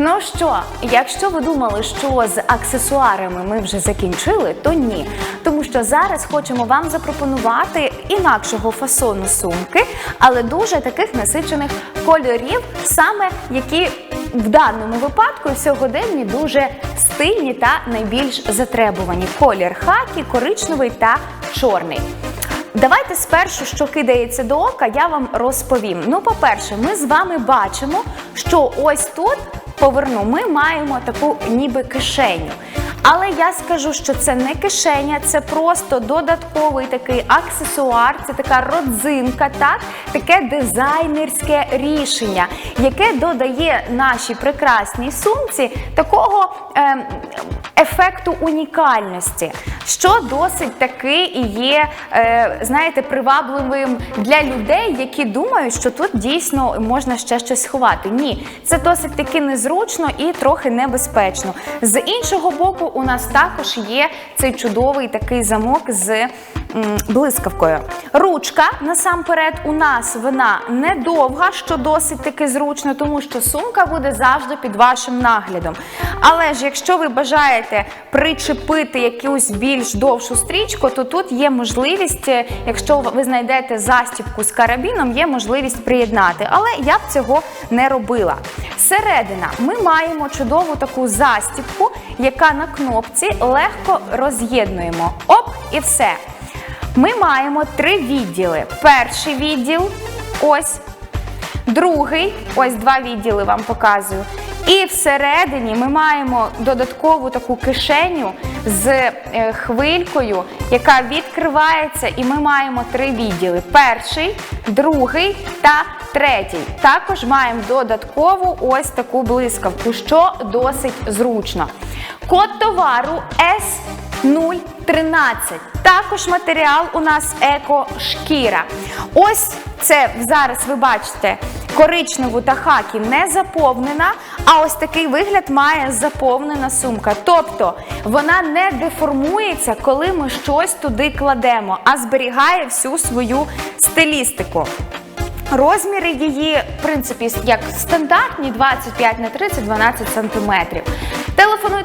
Ну що, якщо ви думали, що з аксесуарами ми вже закінчили, то ні. Тому що зараз хочемо вам запропонувати інакшого фасону сумки, але дуже таких насичених кольорів, саме які в даному випадку сьогоденні дуже стильні та найбільш затребувані. Колір хакі, коричневий та чорний. Давайте спершу, що кидається до ока, я вам розповім. Ну, по-перше, ми з вами бачимо, що ось тут поверну, ми маємо таку ніби кишеню. Але я скажу, що це не кишеня, це просто додатковий такий аксесуар, це така родзинка, так? Таке дизайнерське рішення, яке додає нашій прекрасній сумці такого е, ефекту унікальності, що досить таки і є, е, знаєте, привабливим для людей, які думають, що тут дійсно можна ще щось сховати. Ні, це досить таки незручно і трохи небезпечно. З іншого боку, у нас також є цей чудовий такий замок з блискавкою. Ручка насамперед у нас вона недовга, що досить таки зручно, тому що сумка буде завжди під вашим наглядом. Але ж якщо ви бажаєте причепити якусь більш довшу стрічку, то тут є можливість, е, якщо ви знайдете застібку з карабіном, є можливість приєднати. Але я б цього не робила. Середина ми маємо чудову таку застібку, яка на кнопці легко роз'єднуємо. Оп, і все. Ми маємо три відділи. Перший відділ ось, другий, ось два відділи вам показую. І всередині ми маємо додаткову таку кишеню з е, хвилькою, яка відкривається, і ми маємо три відділи: перший, другий та третій. Також маємо додаткову ось таку блискавку, що досить зручно. Код товару S013. Також матеріал у нас еко-шкіра. Ось це зараз ви бачите коричневу та хакі не заповнена, а ось такий вигляд має заповнена сумка. Тобто вона не деформується, коли ми щось туди кладемо, а зберігає всю свою стилістику. Розміри її, в принципі, як стандартні 25 на 30 12 сантиметрів.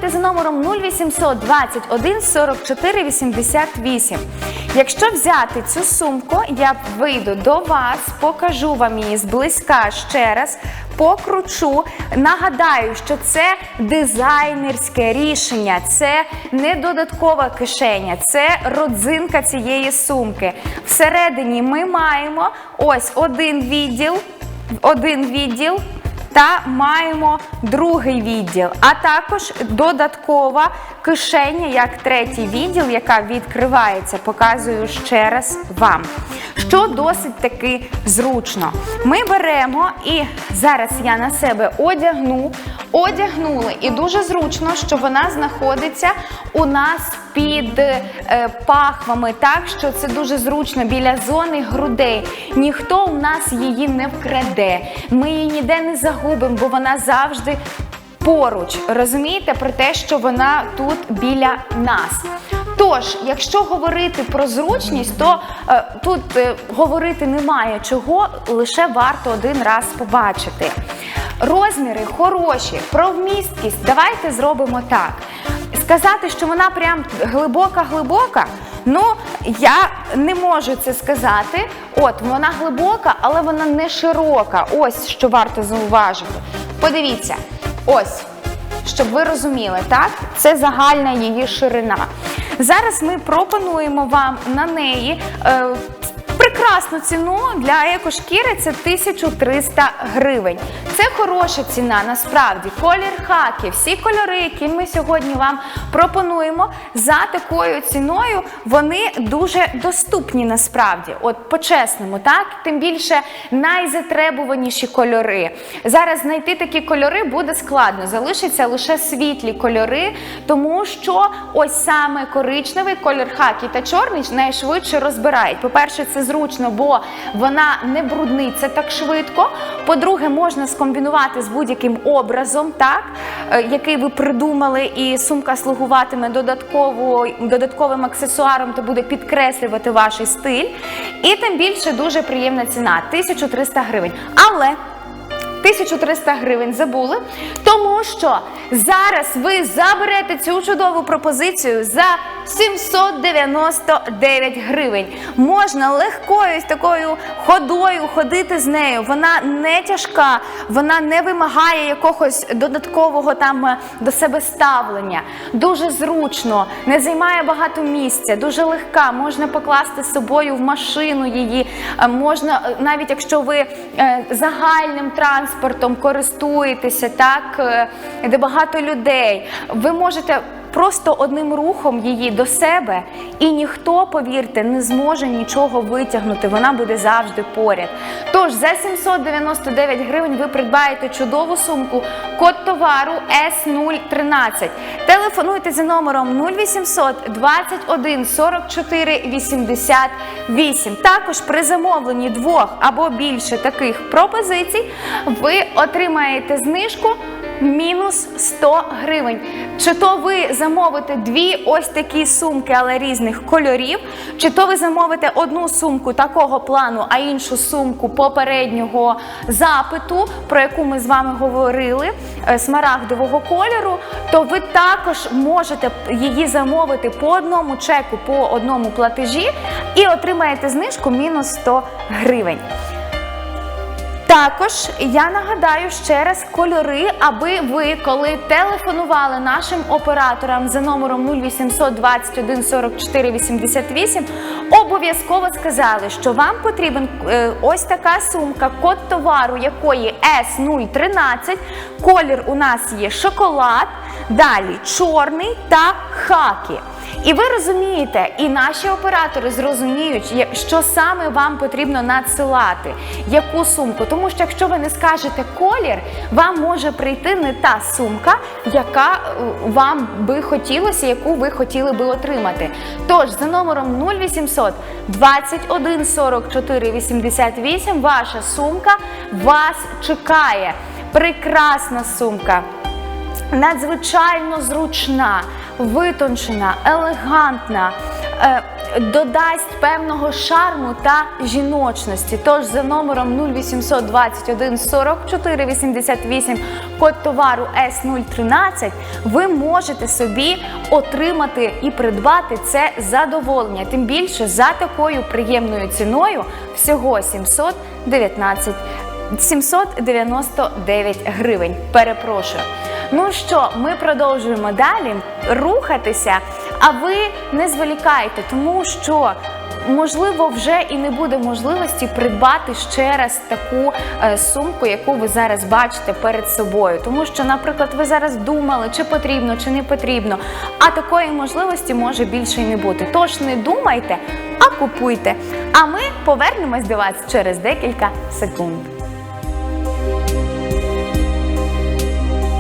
Телефонуйте за номером 0800 21 44 88. Якщо взяти цю сумку, я вийду до вас, покажу вам її зблизька ще раз, покручу. Нагадаю, що це дизайнерське рішення, це не додаткова кишеня, це родзинка цієї сумки. Всередині ми маємо ось один відділ, один відділ. Та маємо другий відділ, а також додаткова кишеня, як третій відділ, яка відкривається. Показую ще раз вам. Що досить таки зручно. Ми беремо і зараз я на себе одягну, одягнули. І дуже зручно, що вона знаходиться у нас під е, пахвами, так що це дуже зручно біля зони грудей. Ніхто у нас її не вкраде. Ми її ніде не загубимо, бо вона завжди поруч. Розумієте про те, що вона тут біля нас. Тож, якщо говорити про зручність, то е, тут е, говорити немає чого, лише варто один раз побачити. Розміри хороші, про вмісткість. Давайте зробимо так. Сказати, що вона прям глибока-глибока. Ну, я не можу це сказати. От, вона глибока, але вона не широка. Ось що варто зауважити. Подивіться, ось, щоб ви розуміли, так? Це загальна її ширина. Зараз ми пропонуємо вам на неї. Е, Прекрасну ціну для екошкіри це 1300 гривень. Це хороша ціна, насправді. Колір хаки, всі кольори, які ми сьогодні вам пропонуємо, за такою ціною вони дуже доступні насправді. От по-чесному, так? Тим більше найзатребуваніші кольори. Зараз знайти такі кольори буде складно. Залишаться лише світлі кольори, тому що ось саме коричневий колір хакі та чорний найшвидше розбирають. По-перше, це зручно, бо вона не брудниться так швидко. По-друге, можна скомбінувати з будь-яким образом, так, е, який ви придумали, і сумка слугуватиме додатковим аксесуаром та буде підкреслювати ваш стиль. І тим більше дуже приємна ціна 1300 гривень. Але 1300 гривень забули, тому що зараз ви заберете цю чудову пропозицію за 799 гривень. Можна легкою такою ходою ходити з нею. Вона не тяжка, вона не вимагає якогось додаткового там е, до себе ставлення. Дуже зручно, не займає багато місця, дуже легка. Можна покласти з собою в машину її. е, Можна, е, навіть якщо ви загальним транспортом користуєтеся, так де багато людей, ви можете. Просто одним рухом її до себе, і ніхто, повірте, не зможе нічого витягнути. Вона буде завжди поряд. Тож за 799 гривень ви придбаєте чудову сумку код товару S013. Телефонуйте за номером 0800 21 44 88. Також при замовленні двох або більше таких пропозицій ви отримаєте знижку мінус 100 гривень. Чи то ви замовите дві ось такі сумки, але різних кольорів, чи то ви замовите одну сумку такого плану, а іншу сумку попереднього запиту, про яку ми з вами говорили, е, смарагдового кольору, то ви також можете її замовити по одному чеку, по одному платежі і отримаєте знижку мінус 100 гривень. Також я нагадаю ще раз кольори, аби ви, коли телефонували нашим операторам за номером 0800 21 44 88, обов'язково сказали, що вам потрібен е, ось така сумка, код товару якої S013. Колір у нас є шоколад, далі чорний та хакі. І ви розумієте, і наші оператори зрозуміють, що саме вам потрібно надсилати, яку сумку. Тому що якщо ви не скажете колір, вам може прийти не та сумка, яка е, вам би хотілося, яку ви хотіли би отримати. Тож за номером 0800 21 44 88 ваша сумка вас чекає. Прекрасна сумка надзвичайно зручна, витончена, елегантна. е, Додасть певного шарму та жіночності. Тож за номером 0800 21 44 88 код товару S013 ви можете собі отримати і придбати це задоволення. Тим більше за такою приємною ціною всього 719 799 гривень. Перепрошую. Ну що, ми продовжуємо далі рухатися, а ви не зволікайте, тому що. Можливо, вже і не буде можливості придбати ще раз таку е, сумку, яку ви зараз бачите перед собою. Тому що, наприклад, ви зараз думали, чи потрібно, чи не потрібно. А такої можливості може більше й не бути. Тож не думайте, а купуйте. А ми повернемось до вас через декілька секунд.